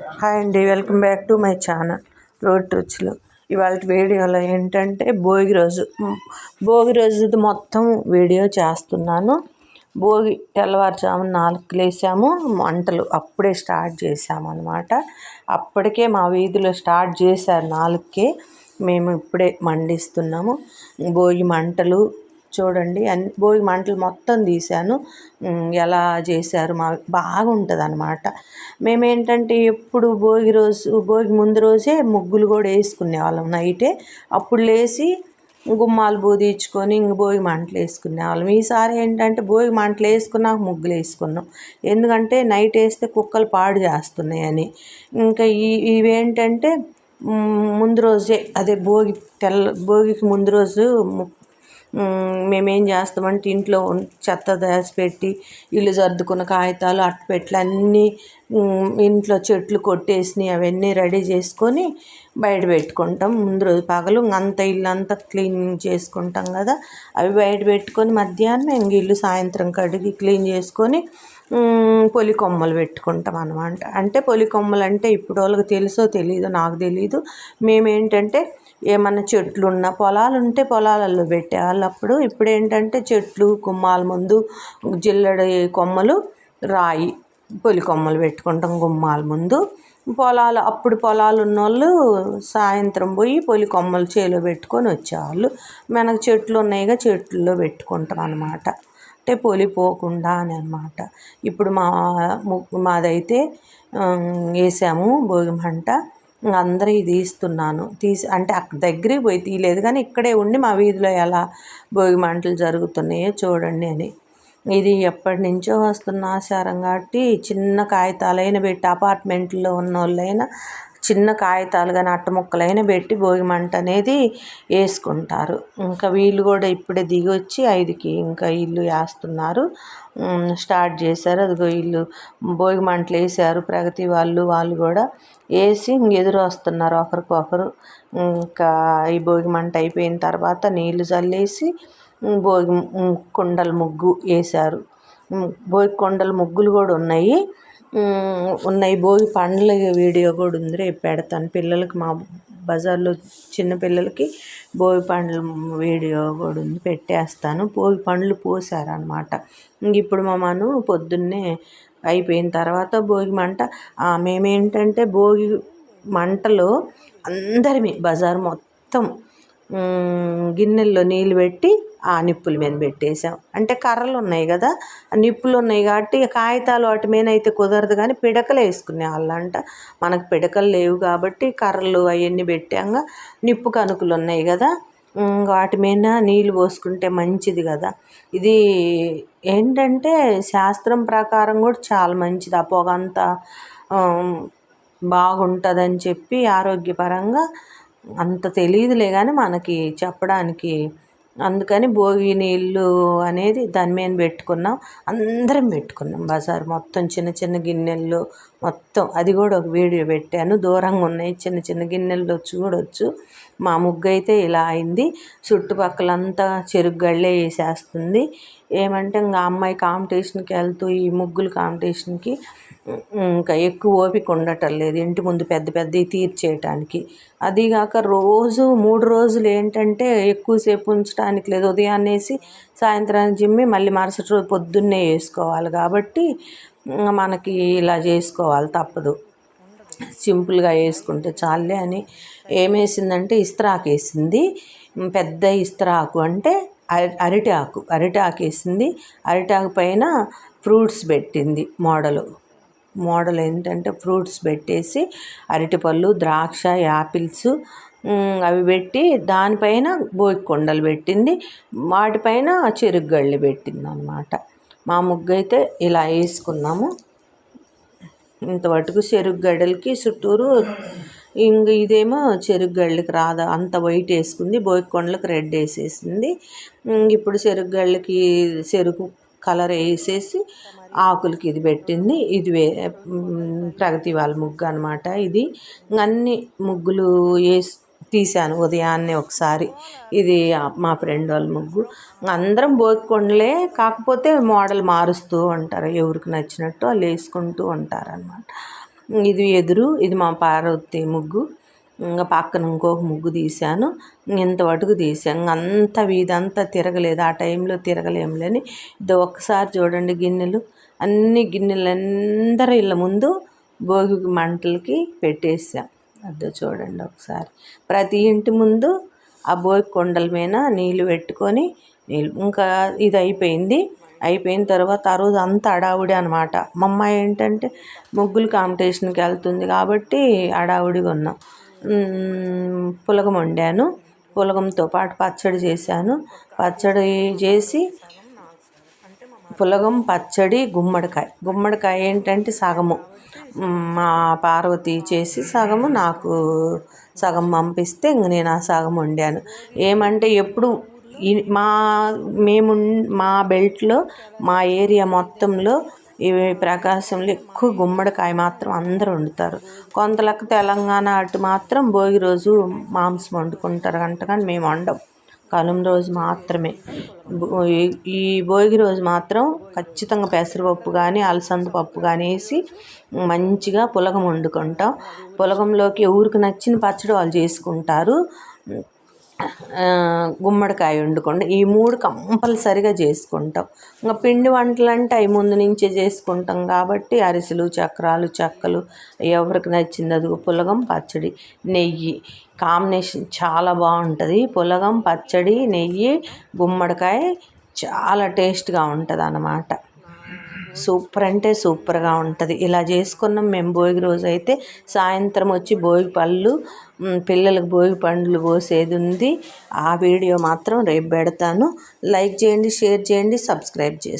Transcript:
Hi అండి welcome back to my channel road రుచులు ఇవాళ వీడియోలో ఏంటంటే భోగి రోజు. భోగి రోజుది మొత్తం వీడియో చేస్తున్నాను. భోగి తెల్లవారుజామున నాలుగు లేసాము వంటలు అప్పుడే స్టార్ట్ చేసాము అనమాట అప్పటికే మా వీధిలో స్టార్ట్ చేశారు నాలుగుకే. మేము ఇప్పుడే మండిస్తున్నాము. భోగి మంటలు చూడండి. అన్ని భోగి మంటలు మొత్తం తీశాను. ఎలా చేశారు మా బాగుంటుంది అనమాట మేమేంటంటే ఎప్పుడు భోగి రోజు భోగి ముందు రోజే ముగ్గులు కూడా వేసుకునే వాళ్ళం నైటే. అప్పుడు లేచి గుమ్మాలు బూదించుకొని ఇంక భోగి మంటలు వేసుకునే వాళ్ళం ఈసారి ఏంటంటే భోగి మంటలు వేసుకున్నాక ముగ్గులు వేసుకున్నాం. ఎందుకంటే నైట్ వేస్తే కుక్కలు పాడు చేస్తున్నాయని. ఇంకా ఈ ఇవేంటంటే ముందు రోజే అదే భోగి తెల్ల భోగికి ముందు రోజు మేమేం చేస్తామంటే ఇంట్లో చెత్త చెత్త దాచిపెట్టి ఇల్లు సర్దుకున్న కాగితాలు అట్టపెట్లు అన్నీ ఇంట్లో చెట్లు కొట్టేసి అవన్నీ రెడీ చేసుకొని బయట పెట్టుకుంటాం. ముందు రోజు పగలు అంత ఇల్లు అంతా క్లీన్ చేసుకుంటాం కదా. అవి బయట పెట్టుకొని మధ్యాహ్నం ఇంక ఇల్లు సాయంత్రం కడిగి క్లీన్ చేసుకొని పొలి కొమ్మలు పెట్టుకుంటాం అనమాట అంటే పొలి కొమ్మలు అంటే ఇప్పుడు వాళ్ళకి తెలుసో తెలియదో నాకు తెలియదు మేమేంటంటే ఏమన్నా చెట్లు ఉన్న పొలాలు ఉంటే పొలాలలో పెట్టేవాళ్ళు అప్పుడు ఇప్పుడు ఏంటంటే చెట్లు గుమ్మాల ముందు జిల్లడి కొమ్మలు రాయి పొలి కొమ్మలు పెట్టుకుంటాం గుమ్మాల ముందు. పొలాలు అప్పుడు పొలాలు ఉన్నోళ్ళు సాయంత్రం పోయి పొలి కొమ్మలు చేలో పెట్టుకొని వచ్చేవాళ్ళు. మనకు చెట్లు ఉన్నాయిగా చెట్లలో పెట్టుకుంటాం అనమాట అంటే పొలిపోకుండా అని అనమాట ఇప్పుడు మా మాదైతే వేసాము భోగి మంట. అందరివి తీస్తున్నాను. తీసి అంటే అక్కడ దగ్గరికి పోయి తీయలేదు కానీ ఇక్కడే ఉండి మా వీధిలో ఎలా భోగి మంటలు జరుగుతున్నాయో చూడండి అని. ఇది ఎప్పటి నుంచో వస్తున్న ఆచారం కాబట్టి చిన్న కాగితాలైన పెట్టి అపార్ట్మెంట్లో ఉన్న వాళ్ళైనా చిన్న కాగితాలు కానీ అట్ట ముక్కలైనా పెట్టి భోగి మంట అనేది వేసుకుంటారు. ఇంకా వీళ్ళు కూడా ఇప్పుడే దిగి వచ్చి ఐదుకి ఇంకా ఇల్లు వేస్తున్నారు. స్టార్ట్ చేశారు. అదిగో ఇల్లు భోగి మంటలు వేసారు. ప్రగతి వాళ్ళు వాళ్ళు కూడా వేసి ఎదురు వస్తున్నారు ఒకరికొకరు ఇంకా ఈ భోగి మంట అయిపోయిన తర్వాత నీళ్ళు చల్లేసి భోగి కుండల ముగ్గు వేశారు. భోగి కొండల ముగ్గులు కూడా ఉన్నాయి. ఉన్నాయి. భోగి పండ్ల వీడియో కూడా ఉంది రేపు పెడతాను. పిల్లలకి మా బజార్లో చిన్న పిల్లలకి భోగి పండ్ల వీడియో కూడా ఉంది పెట్టేస్తాను. భోగి పండ్లు పోసారనమాట ఇంక ఇప్పుడు మా మను పొద్దున్నే అయిపోయిన తర్వాత భోగి మంట. మేమేంటంటే భోగి మంటలో అందరిమి బజార్ మొత్తం గిన్నెల్లో నీళ్ళు పెట్టి ఆ నిప్పుల మీద పెట్టేసాం అంటే కర్రలు ఉన్నాయి కదా ఆ నిప్పులు ఉన్నాయి కాబట్టి కాగితాలు వాటి మీద అయితే కుదరదు కానీ పిడకలు వేసుకునే వాళ్ళంట. మనకు పిడకలు లేవు కాబట్టి కర్రలు అవన్నీ పెట్టాక నిప్పు కనుకలు ఉన్నాయి కదా వాటి మీద నీళ్ళు పోసుకుంటే మంచిది కదా. ఇది ఏంటంటే శాస్త్రం ప్రకారం కూడా చాలా మంచిది. ఆ పొగ అంతా బాగుంటుందని చెప్పి ఆరోగ్యపరంగా అంత తెలియదులే కానీ మనకి చెప్పడానికి. అందుకని భోగి నీళ్ళు అనేది దాని మీద పెట్టుకున్నాం. అందరం పెట్టుకున్నాం బజార్ మొత్తం చిన్న చిన్న గిన్నెల్లో మొత్తం. అది కూడా ఒక వీడియో పెట్టాను. దూరంగా ఉన్నాయి చిన్న చిన్న గిన్నెల్లో చూడొచ్చు. మా ముగ్గు అయితే ఇలా అయింది. చుట్టుపక్కలంతా చెరుకు గళ్ళే వేసేస్తుంది. ఏమంటే ఇంకా అమ్మాయి కాంపిటీషన్కి వెళ్తూ ఈ ముగ్గులు కాంపిటీషన్కి ఇంకా ఎక్కువ ఓపిక ఉండటం లేదు. ఇంటి ముందు పెద్ద పెద్దవి తీర్చేయటానికి. అదీగాక రోజు మూడు రోజులు ఏంటంటే ఎక్కువసేపు ఉంచడానికి లేదు. ఉదయాన్నేసి సాయంత్రానికి జిమ్మి మళ్ళీ మరుసటి రోజు పొద్దున్నే వేసుకోవాలి కాబట్టి మనకి ఇలా చేసుకోవాలి తప్పదు. సింపుల్గా వేసుకుంటే చాలే అని ఏమేసిందంటే ఇస్త్రాకు వేసింది. పెద్ద ఇస్త్రాకు అంటే అరటి ఆకు అరటి ఆకు వేసింది. అరటి ఆకు పైన ఫ్రూట్స్ పెట్టింది మోడలు. మోడల్ ఏంటంటే ఫ్రూట్స్ పెట్టేసి అరటిపళ్ళు ద్రాక్ష యాపిల్స్ అవి పెట్టి దానిపైన బోయి కొండలు పెట్టింది. వాటిపైన చెరుగుగళ్ళు పెట్టింది అనమాట మా ముగ్గు అయితే ఇలా వేసుకున్నాము. ఇంతవరకు చెరుకు గడ్డలకి చుట్టూరు ఇంక ఇదేమో చెరుకు గళ్ళకి రాదా అంత వైట్ వేసుకుంది భోగికొండలకు రెడ్ వేసేసింది. ఇప్పుడు చెరుగుగళ్ళకి చెరుకు కలర్ వేసేసి ఆకులకి ఇది పెట్టింది. ఇది వే ప్రగతి వాళ్ళ ముగ్గు అనమాట ఇది. ఇంక అన్ని ముగ్గులు వేసి తీశాను ఉదయాన్నే ఒకసారి. ఇది మా ఫ్రెండ్ వాళ్ళ ముగ్గు. అందరం భోగి కాకపోతే మోడల్ మారుస్తూ ఉంటారు. ఎవరికి నచ్చినట్టు వాళ్ళు వేసుకుంటూ ఉంటారు అనమాట ఇది ఎదురు ఇది మా పార్వతి ముగ్గు. ఇంకా పక్కన ఇంకొక ముగ్గు తీశాను. ఇంతవరకు తీసాను అంత వీధంతా తిరగలేదు. ఆ టైంలో తిరగలేములేని ఇది ఒక్కసారి చూడండి గిన్నెలు. అన్ని గిన్నెలు అందరూ ఇళ్ళ ముందు భోగి మంటలకి పెట్టేసాం అదో చూడండి ఒకసారి. ప్రతి ఇంటి ముందు ఆ భోగి కొండల మీద నీళ్ళు పెట్టుకొని నీళ్ళు. ఇంకా ఇది అయిపోయింది. అయిపోయిన తర్వాత ఆ రోజు అంతా హడావుడి అనమాట మా అమ్మాయి ఏంటంటే ముగ్గులు కాంపిటీషన్కి వెళ్తుంది కాబట్టి హడావుడిగా ఉన్నాం. పులగం వండాను. పులగంతో పాటు పచ్చడి చేశాను. పచ్చడి చేసి పులగం పచ్చడి గుమ్మడికాయ. గుమ్మడికాయ ఏంటంటే సగము. మా పార్వతి చేసి సగము నాకు సగం పంపిస్తే ఇంక నేను ఆ సగం వండాను. ఏమంటే ఎప్పుడు మా మేము మా బెల్ట్లో మా ఏరియా మొత్తంలో ఇవి ప్రకాశంలో ఎక్కువ గుమ్మడికాయ మాత్రం అందరూ వండుతారు. కొంతలకు తెలంగాణ అటు మాత్రం భోగి రోజు మాంసం వండుకుంటారు అంట కానీ మేము వండం. కనుమ రోజు మాత్రమే. ఈ భోగి రోజు మాత్రం ఖచ్చితంగా పెసరపప్పు కానీ అలసంద పప్పు కానీ వేసి మంచిగా పులగం వండుకుంటాం. పులగంలోకి ఊరికి నచ్చిన పచ్చడి వాళ్ళు చేసుకుంటారు. గుమ్మడికాయ వండుకోండి. ఈ మూడు కంపల్సరిగా చేసుకుంటాం. ఇంకా పిండి వంటలు అంటే అవి ముందు నుంచే చేసుకుంటాం కాబట్టి అరిసెలు చక్రాలు చెక్కలు ఎవరికి నచ్చింది అది పులగం పచ్చడి నెయ్యి. కాంబినేషన్ చాలా బాగుంటుంది. పులగం పచ్చడి నెయ్యి గుమ్మడికాయ చాలా టేస్ట్గా ఉంటుంది అన్నమాట సూపర్ అంటే సూపర్గా ఉంటుంది. ఇలా చేసుకున్నాం. మేము భోగి రోజు అయితే సాయంత్రం వచ్చి భోగి పళ్ళు పిల్లలకు భోగి పండ్లు పోసేది ఉంది. ఆ వీడియో మాత్రం రేపు పెడతాను. లైక్ చేయండి షేర్ చేయండి సబ్స్క్రైబ్ చేసి